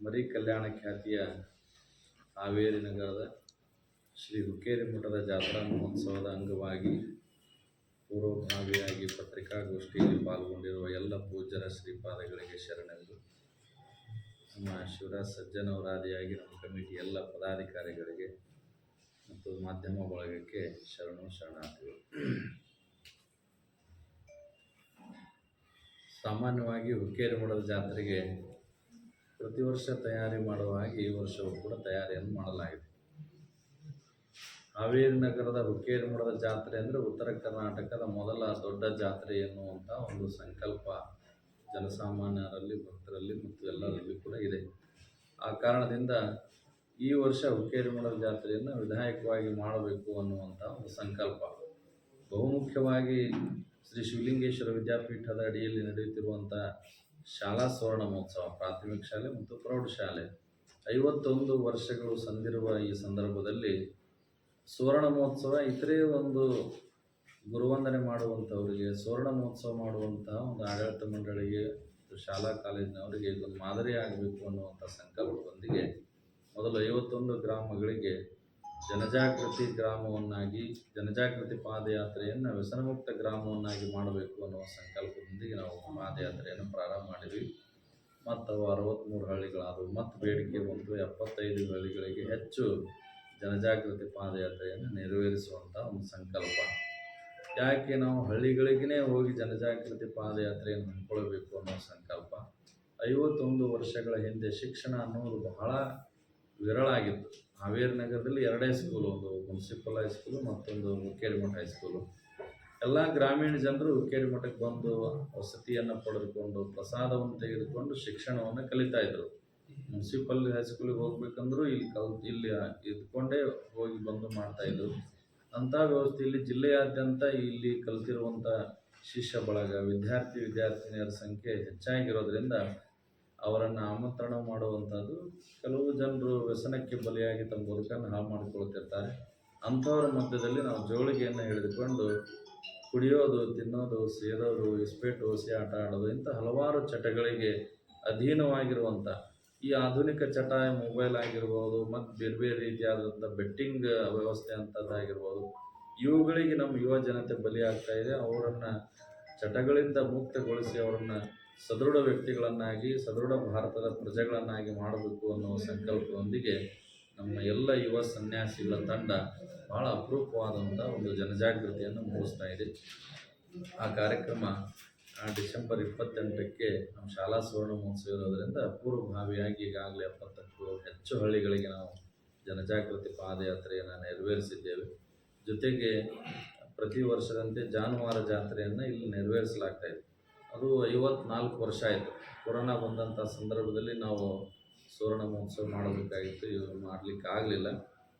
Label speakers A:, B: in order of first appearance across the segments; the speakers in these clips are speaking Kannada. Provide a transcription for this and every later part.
A: ಮರಿ ಕಲ್ಯಾಣ ಖ್ಯಾತಿಯ ಹಾವೇರಿ ನಗರದ ಶ್ರೀ ಹುಕ್ಕೇರಿ ಮಠದ ಜಾತ್ರಾ ಮಹೋತ್ಸವದ ಅಂಗವಾಗಿ ಪೂರ್ವಭಾವಿಯಾಗಿ ಪತ್ರಿಕಾಗೋಷ್ಠಿಯಲ್ಲಿ ಪಾಲ್ಗೊಂಡಿರುವ ಎಲ್ಲ ಪೂಜ್ಯರ ಶ್ರೀಪಾದಗಳಿಗೆ ಶರಣೆಂದು ನಮ್ಮ ಶಿವರಾಜ್ ಸಜ್ಜನವರಾದಿಯಾಗಿ ನಮ್ಮ ಕಮಿಟಿ ಎಲ್ಲ ಪದಾಧಿಕಾರಿಗಳಿಗೆ ಮತ್ತು ಮಾಧ್ಯಮ ಬಳಗಕ್ಕೆ ಶರಣು ಶರಣಾರ್ಥಿಗಳು. ಸಾಮಾನ್ಯವಾಗಿ ಹುಕ್ಕೇರಿ ಮಠದ ಜಾತ್ರೆಗೆ ಪ್ರತಿ ವರ್ಷ ತಯಾರಿ ಮಾಡುವ ಹಾಗೆ ಈ ವರ್ಷವೂ ಕೂಡ ತಯಾರಿಯನ್ನು ಮಾಡಲಾಗಿದೆ. ಹಾವೇರಿ ನಗರದ ಹುಕ್ಕೇರಿ ಮಠದ ಜಾತ್ರೆ ಅಂದರೆ ಉತ್ತರ ಕರ್ನಾಟಕದ ಮೊದಲ ದೊಡ್ಡ ಜಾತ್ರೆ ಎನ್ನುವಂಥ ಒಂದು ಸಂಕಲ್ಪ ಜನಸಾಮಾನ್ಯರಲ್ಲಿ, ಭಕ್ತರಲ್ಲಿ ಮತ್ತು ಎಲ್ಲರಲ್ಲಿ ಕೂಡ ಇದೆ. ಆ ಕಾರಣದಿಂದ ಈ ವರ್ಷ ಹುಕ್ಕೇರಿ ಮಠದ ಜಾತ್ರೆಯನ್ನು ವಿಧಾಯಕವಾಗಿ ಮಾಡಬೇಕು ಅನ್ನುವಂಥ ಒಂದು ಸಂಕಲ್ಪ. ಬಹುಮುಖ್ಯವಾಗಿ ಶ್ರೀ ಶಿವಲಿಂಗೇಶ್ವರ ವಿದ್ಯಾಪೀಠದ ಅಡಿಯಲ್ಲಿ ನಡೆಯುತ್ತಿರುವಂಥ ಶಾಲಾ ಸುವರ್ಣ ಮಹೋತ್ಸವ, ಪ್ರಾಥಮಿಕ ಶಾಲೆ ಮತ್ತು ಪ್ರೌಢಶಾಲೆ. ಐವತ್ತೊಂದು ವರ್ಷಗಳು ಸಂದಿರುವ ಈ ಸಂದರ್ಭದಲ್ಲಿ ಸುವರ್ಣ ಮಹೋತ್ಸವ ಇತರೆ ಒಂದು ಗುರುವಂದನೆ ಮಾಡುವಂಥವರಿಗೆ, ಸುವರ್ಣ ಮಹೋತ್ಸವ ಮಾಡುವಂತಹ ಒಂದು ಆಡಳಿತ ಮಂಡಳಿಗೆ ಶಾಲಾ ಕಾಲೇಜಿನವರಿಗೆ ಇದೊಂದು ಮಾದರಿ ಆಗಬೇಕು ಅನ್ನುವಂಥ ಸಂಕಲ್ಪದೊಂದಿಗೆ ಮೊದಲು ಐವತ್ತೊಂದು ಗ್ರಾಮಗಳಿಗೆ ಜನಜಾಗೃತಿ ಗ್ರಾಮವನ್ನಾಗಿ, ಜನಜಾಗೃತಿ ಪಾದಯಾತ್ರೆಯನ್ನು ವ್ಯಸನಮುಕ್ತ ಗ್ರಾಮವನ್ನಾಗಿ ಮಾಡಬೇಕು ಅನ್ನುವ ಸಂಕಲ್ಪದೊಂದಿಗೆ ನಾವು ಪಾದಯಾತ್ರೆಯನ್ನು ಪ್ರಾರಂಭ ಮಾಡಿದ್ವಿ. ಮತ್ತು ಅವು ಅರವತ್ತ್ಮೂರು ಹಳ್ಳಿಗಳಾದವು. ಮತ್ತು ಬೇಡಿಕೆ ಬಂತು ಎಪ್ಪತ್ತೈದು ಹಳ್ಳಿಗಳಿಗೆ ಹೆಚ್ಚು ಜನಜಾಗೃತಿ ಪಾದಯಾತ್ರೆಯನ್ನು ನೆರವೇರಿಸುವಂಥ ಒಂದು ಸಂಕಲ್ಪ. ಯಾಕೆ ನಾವು ಹಳ್ಳಿಗಳಿಗೇ ಹೋಗಿ ಜನಜಾಗೃತಿ ಪಾದಯಾತ್ರೆಯನ್ನು ಹಮ್ಮಿಕೊಳ್ಬೇಕು ಅನ್ನೋ ಸಂಕಲ್ಪ. ಐವತ್ತೊಂದು ವರ್ಷಗಳ ಹಿಂದೆ ಶಿಕ್ಷಣ ಅನ್ನೋದು ಬಹಳ ವಿರಳ ಆಗಿತ್ತು ಹಾವೇರಿ ನಗರದಲ್ಲಿ ಎರಡೇ ಸ್ಕೂಲು ಒಂದು ಮುನ್ಸಿಪಲ್ ಹೈಸ್ಕೂಲು ಮತ್ತೊಂದು ಹುಕ್ಕೇರಿ ಮಠ ಹೈಸ್ಕೂಲು ಎಲ್ಲ ಗ್ರಾಮೀಣ ಜನರು ಹುಕ್ಕೇರಿ ಮಠಕ್ಕೆ ಬಂದು ವಸತಿಯನ್ನು ಪಡೆದುಕೊಂಡು ಪ್ರಸಾದವನ್ನು ತೆಗೆದುಕೊಂಡು ಶಿಕ್ಷಣವನ್ನು ಕಲಿತಾ ಇದ್ರು. ಮುನ್ಸಿಪಲ್ ಹೈಸ್ಕೂಲಿಗೆ ಹೋಗ್ಬೇಕಂದ್ರೂ ಇಲ್ಲಿ ಕಲ್, ಇಲ್ಲಿ ಇದ್ಕೊಂಡೇ ಹೋಗಿ ಬಂದು ಮಾಡ್ತಾಯಿದ್ರು ಅಂಥ ವ್ಯವಸ್ಥೆಯಲ್ಲಿ ಜಿಲ್ಲೆಯಾದ್ಯಂತ ಇಲ್ಲಿ ಕಲ್ತಿರುವಂಥ ಶಿಷ್ಯ ಬಳಗ, ವಿದ್ಯಾರ್ಥಿ, ವಿದ್ಯಾರ್ಥಿನಿಯರ ಸಂಖ್ಯೆ ಹೆಚ್ಚಾಗಿರೋದ್ರಿಂದ ಅವರನ್ನು ಆಮಂತ್ರಣ ಮಾಡುವಂಥದ್ದು ಕೆಲವು ಜನರು ವ್ಯಸನಕ್ಕೆ ಬಲಿಯಾಗಿ ತಮ್ಮ ಬದುಕನ್ನು ಹಾಳು ಮಾಡಿಕೊಳ್ತಿರ್ತಾರೆ. ಅಂಥವ್ರ ಮಧ್ಯದಲ್ಲಿ ನಾವು ಜೋಳಿಗೆಯನ್ನು ಹಿಡಿದುಕೊಂಡು ಕುಡಿಯೋದು, ತಿನ್ನೋದು ಸೇರೋದು ಇಸ್ಪೇಟು ಹೊಸಿ ಆಟ ಆಡೋದು, ಇಂಥ ಹಲವಾರು ಚಟಗಳಿಗೆ ಅಧೀನವಾಗಿರುವಂಥ ಈ ಆಧುನಿಕ ಚಟ ಮೊಬೈಲ್ ಆಗಿರ್ಬೋದು ಮತ್ತು ಬೇರೆ ಬೇರೆ ರೀತಿಯಾದಂಥ ಬೆಟ್ಟಿಂಗ್ ವ್ಯವಸ್ಥೆ ಅಂಥದ್ದಾಗಿರ್ಬೋದು ಇವುಗಳಿಗೆ ನಮ್ಮ ಯುವ ಜನತೆ ಬಲಿಯಾಗ್ತಾ ಇದೆ. ಅವರನ್ನು ಚಟಗಳಿಂದ ಮುಕ್ತಗೊಳಿಸಿ ಅವರನ್ನು ಸದೃಢ ವ್ಯಕ್ತಿಗಳನ್ನಾಗಿ, ಸದೃಢ ಭಾರತದ ಪ್ರಜೆಗಳನ್ನಾಗಿ ಮಾಡಬೇಕು ಅನ್ನೋ ಸಂಕಲ್ಪದೊಂದಿಗೆ ನಮ್ಮ ಎಲ್ಲ ಯುವ ಸನ್ಯಾಸಿಗಳ ತಂಡ ಭಾಳ ಅಪರೂಪವಾದಂಥ ಒಂದು ಜನಜಾಗೃತಿಯನ್ನು ಮೂಡಿಸ್ತಾ ಇದೆ. ಆ ಕಾರ್ಯಕ್ರಮ ಡಿಸೆಂಬರ್ ಇಪ್ಪತ್ತೆಂಟಕ್ಕೆ ನಮ್ಮ ಶಾಲಾ ಸುವರ್ಣ ಮಹೋತ್ಸವ ಇರೋದರಿಂದ ಪೂರ್ವಭಾವಿಯಾಗಿ ಈಗಾಗಲೇ ಎಪ್ಪತ್ತಕ್ಕೂ ಹೆಚ್ಚು ಹಳ್ಳಿಗಳಿಗೆ ನಾವು ಜನಜಾಗೃತಿ ಪಾದಯಾತ್ರೆಯನ್ನು ನೆರವೇರಿಸಿದ್ದೇವೆ. ಜೊತೆಗೆ ಪ್ರತಿ ವರ್ಷದಂತೆ ಜಾನುವಾರು ಜಾತ್ರೆಯನ್ನು ಇಲ್ಲಿ ನೆರವೇರಿಸಲಾಗ್ತಾ ಇದೆ. ಅದು ಐವತ್ನಾಲ್ಕು ವರ್ಷ ಆಯಿತು. ಕೊರೋನಾ ಬಂದಂಥ ಸಂದರ್ಭದಲ್ಲಿ ನಾವು ಸುವರ್ಣ ಮಹೋತ್ಸವ ಮಾಡಬೇಕಾಗಿತ್ತು. ಇವರು ಮಾಡಲಿಕ್ಕೆ ಆಗಲಿಲ್ಲ.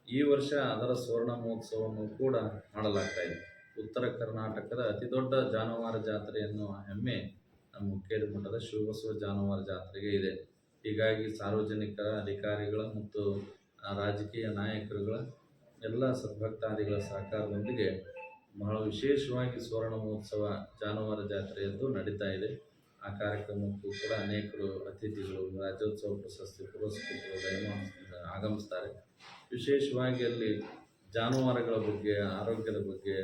A: ಈ ವರ್ಷ ಅದರ ಸುವರ್ಣ ಮಹೋತ್ಸವವನ್ನು ಕೂಡ ಮಾಡಲಾಗ್ತಾ ಇದೆ. ಉತ್ತರ ಕರ್ನಾಟಕದ ಅತಿ ದೊಡ್ಡ ಜಾನುವಾರು ಜಾತ್ರೆ ಎನ್ನುವ ಹೆಮ್ಮೆ ನಮ್ಮ ಹುಕ್ಕೇರಿ ಮಠದ ಶಿವಬಸವ ಜಾನುವಾರು ಜಾತ್ರೆಗೆ ಇದೆ. ಹೀಗಾಗಿ ಸಾರ್ವಜನಿಕರ ಅಧಿಕಾರಿಗಳ ಮತ್ತು ರಾಜಕೀಯ ನಾಯಕರುಗಳ ಎಲ್ಲ ಸದ್ಭಕ್ತಾದಿಗಳ ಸಹಕಾರದೊಂದಿಗೆ ಬಹಳ ವಿಶೇಷವಾಗಿ ಸುವರ್ಣ ಮಹೋತ್ಸವ ಜಾನುವಾರು ಜಾತ್ರೆಯದ್ದು ನಡೀತಾ ಇದೆ. ಆ ಕಾರ್ಯಕ್ರಮಕ್ಕೂ ಕೂಡ ಅನೇಕರು ಅತಿಥಿಗಳು ರಾಜ್ಯೋತ್ಸವ ಪ್ರಶಸ್ತಿ ಪುರಸ್ಕೃತರು ದಯಮಾನ ಆಗಮಿಸ್ತಾರೆ. ವಿಶೇಷವಾಗಿ ಅಲ್ಲಿ ಜಾನುವಾರುಗಳ ಬಗ್ಗೆ, ಆರೋಗ್ಯದ ಬಗ್ಗೆ,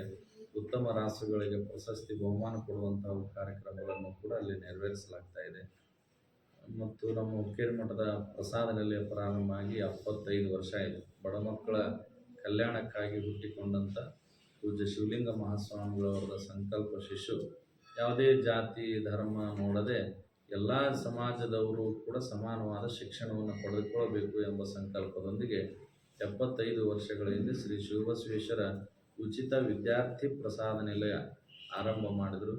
A: ಉತ್ತಮ ರಾಸುಗಳಿಗೆ ಪ್ರಶಸ್ತಿ ಬಹುಮಾನ ಕೊಡುವಂತಹ ಕಾರ್ಯಕ್ರಮಗಳನ್ನು ಕೂಡ ಅಲ್ಲಿ ನೆರವೇರಿಸಲಾಗ್ತಾ ಇದೆ. ಮತ್ತು ನಮ್ಮ ಹುಕ್ಕೇರಿ ಮಠದ ಪ್ರಸಾದ ನಿಲಯ ಪ್ರಾರಂಭ ಆಗಿ ಎಪ್ಪತ್ತೈದು ವರ್ಷ ಆಯಿತು. ಬಡ ಮಕ್ಕಳ ಕಲ್ಯಾಣಕ್ಕಾಗಿ ಹುಟ್ಟಿಕೊಂಡಂಥ ಪೂಜ್ಯ ಶಿವಲಿಂಗ ಮಹಾಸ್ವಾಮಿಗಳವರ ಸಂಕಲ್ಪ ಶಿಶು ಯಾವುದೇ ಜಾತಿ, ಧರ್ಮ ನೋಡದೆ ಎಲ್ಲ ಸಮಾಜದವರು ಕೂಡ ಸಮಾನವಾದ ಶಿಕ್ಷಣವನ್ನು ಪಡೆದುಕೊಳ್ಳಬೇಕು ಎಂಬ ಸಂಕಲ್ಪದೊಂದಿಗೆ ಎಪ್ಪತ್ತೈದು ವರ್ಷಗಳ ಹಿಂದೆ ಶ್ರೀ ಶಿವಬಸವೇಶ್ವರ ಉಚಿತ ವಿದ್ಯಾರ್ಥಿ ಪ್ರಸಾದ ನಿಲಯ ಆರಂಭ ಮಾಡಿದರು.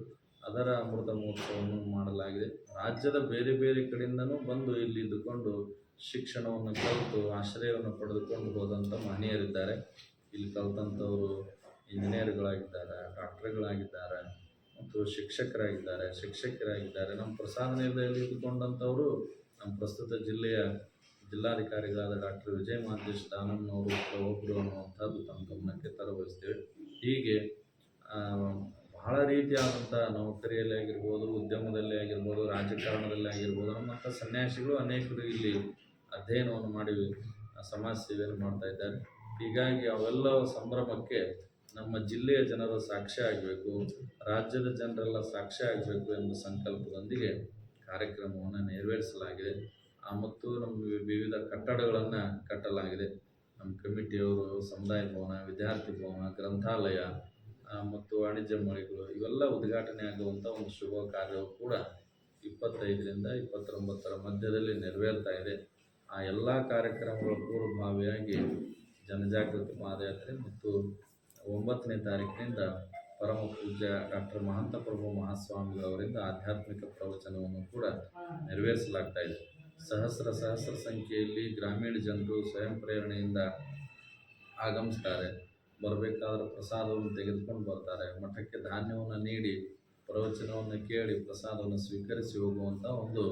A: ಅದರ ಅಮೃತ ಮಹೋತ್ಸವವನ್ನು ಮಾಡಲಾಗಿದೆ. ರಾಜ್ಯದ ಬೇರೆ ಬೇರೆ ಕಡೆಯಿಂದನೂ ಬಂದು ಇಲ್ಲಿ ಇದ್ದುಕೊಂಡು ಶಿಕ್ಷಣವನ್ನು ಕಲಿತು ಆಶ್ರಯವನ್ನು ಪಡೆದುಕೊಂಡು ಹೋದಂಥ ಮಹನೀಯರಿದ್ದಾರೆ. ಇಲ್ಲಿ ಕಲಿತಂಥವರು ಇಂಜಿನಿಯರ್ಗಳಾಗಿದ್ದಾರೆ, ಡಾಕ್ಟರ್ಗಳಾಗಿದ್ದಾರೆ, ಮತ್ತು ಶಿಕ್ಷಕರಾಗಿದ್ದಾರೆ. ಶಿಕ್ಷಕರಾಗಿದ್ದಾರೆ. ನಮ್ಮ ಪ್ರಸಾದ ನಿಲಯದಲ್ಲಿ ಇದ್ದುಕೊಂಡಂಥವರು ನಮ್ಮ ಪ್ರಸ್ತುತ ಜಿಲ್ಲೆಯ ಜಿಲ್ಲಾಧಿಕಾರಿಗಳಾದ ಡಾಕ್ಟರ್ ವಿಜಯ ದಾನಮ್ನವರು ಕೂಡ ಒಬ್ಬರು ಅನ್ನುವಂಥದ್ದು ತಮ್ಮ ಗಮನಕ್ಕೆ ತರಬಯಸ್ತೇವೆ ಹೀಗೆ ಬಹಳ ರೀತಿಯಾದಂಥ ನೌಕರಿಯಲ್ಲಿ ಆಗಿರ್ಬೋದು, ಉದ್ಯಮದಲ್ಲಿ ಆಗಿರ್ಬೋದು, ರಾಜಕಾರಣದಲ್ಲಿ ಆಗಿರ್ಬೋದು, ನಮ್ಮಂಥ ಸನ್ಯಾಸಿಗಳು ಅನೇಕರು ಇಲ್ಲಿ ಅಧ್ಯಯನವನ್ನು ಮಾಡಿ ಸಮಾಜ ಸೇವೆಯನ್ನು ಮಾಡ್ತಾ ಇದ್ದಾರೆ. ಹೀಗಾಗಿ ಅವೆಲ್ಲ ಸಂಭ್ರಮಕ್ಕೆ ನಮ್ಮ ಜಿಲ್ಲೆಯ ಜನರು ಸಾಕ್ಷ್ಯ ಆಗಬೇಕು ರಾಜ್ಯದ ಜನರೆಲ್ಲ ಸಾಕ್ಷ್ಯ ಆಗಬೇಕು ಎಂಬ ಸಂಕಲ್ಪದೊಂದಿಗೆ ಕಾರ್ಯಕ್ರಮವನ್ನು ನೆರವೇರಿಸಲಾಗಿದೆ. ಆ, ಮತ್ತು ನಮ್ಮ ವಿವಿಧ ಕಟ್ಟಡಗಳನ್ನು ಕಟ್ಟಲಾಗಿದೆ. ನಮ್ಮ ಕಮಿಟಿಯವರು ಸಮುದಾಯ ಭವನ ವಿದ್ಯಾರ್ಥಿ ಭವನ ಗ್ರಂಥಾಲಯ ಮತ್ತು ವಾಣಿಜ್ಯ ಮಳಿಗೆಗಳು ಇವೆಲ್ಲ ಉದ್ಘಾಟನೆ ಆಗುವಂಥ ಒಂದು ಶುಭ ಕಾರ್ಯವು ಕೂಡ ಇಪ್ಪತ್ತೈದರಿಂದ ಇಪ್ಪತ್ತೊಂಬತ್ತರ ಮಧ್ಯದಲ್ಲಿ ನೆರವೇರ್ತಾ ಇದೆ. ಆ ಎಲ್ಲ ಕಾರ್ಯಕ್ರಮಗಳ ಪೂರ್ವಭಾವಿಯಾಗಿ ಜನಜಾಗೃತಿ ಪಾದಯಾತ್ರೆ ಮತ್ತು ಒಂಬತ್ತನೇ ತಾರೀಕಿನಿಂದ ಪರಮ ಪೂಜ್ಯ ಡಾಕ್ಟರ್ ಮಹಂತ ಪ್ರಭು ಮಹಾಸ್ವಾಮಿಗಳವರಿಂದ ಆಧ್ಯಾತ್ಮಿಕ ಪ್ರವಚನವನ್ನು ಕೂಡ ನೆರವೇರಿಸಲಾಗ್ತಾ ಇದೆ. ಸಹಸ್ರ ಸಹಸ್ರ ಸಂಖ್ಯೆಯಲ್ಲಿ ಗ್ರಾಮೀಣ ಜನರು ಸ್ವಯಂ ಪ್ರೇರಣೆಯಿಂದ ಆಗಮಿಸ್ತಾರೆ. ಬರಬೇಕಾದ್ರೆ ಪ್ರಸಾದವನ್ನು ತೆಗೆದುಕೊಂಡು ಬರ್ತಾರೆ. ಮಠಕ್ಕೆ ಧಾನ್ಯವನ್ನು ನೀಡಿ ಪ್ರವಚನವನ್ನು ಕೇಳಿ ಪ್ರಸಾದವನ್ನು ಸ್ವೀಕರಿಸಿ ಹೋಗುವಂಥ ಒಂದು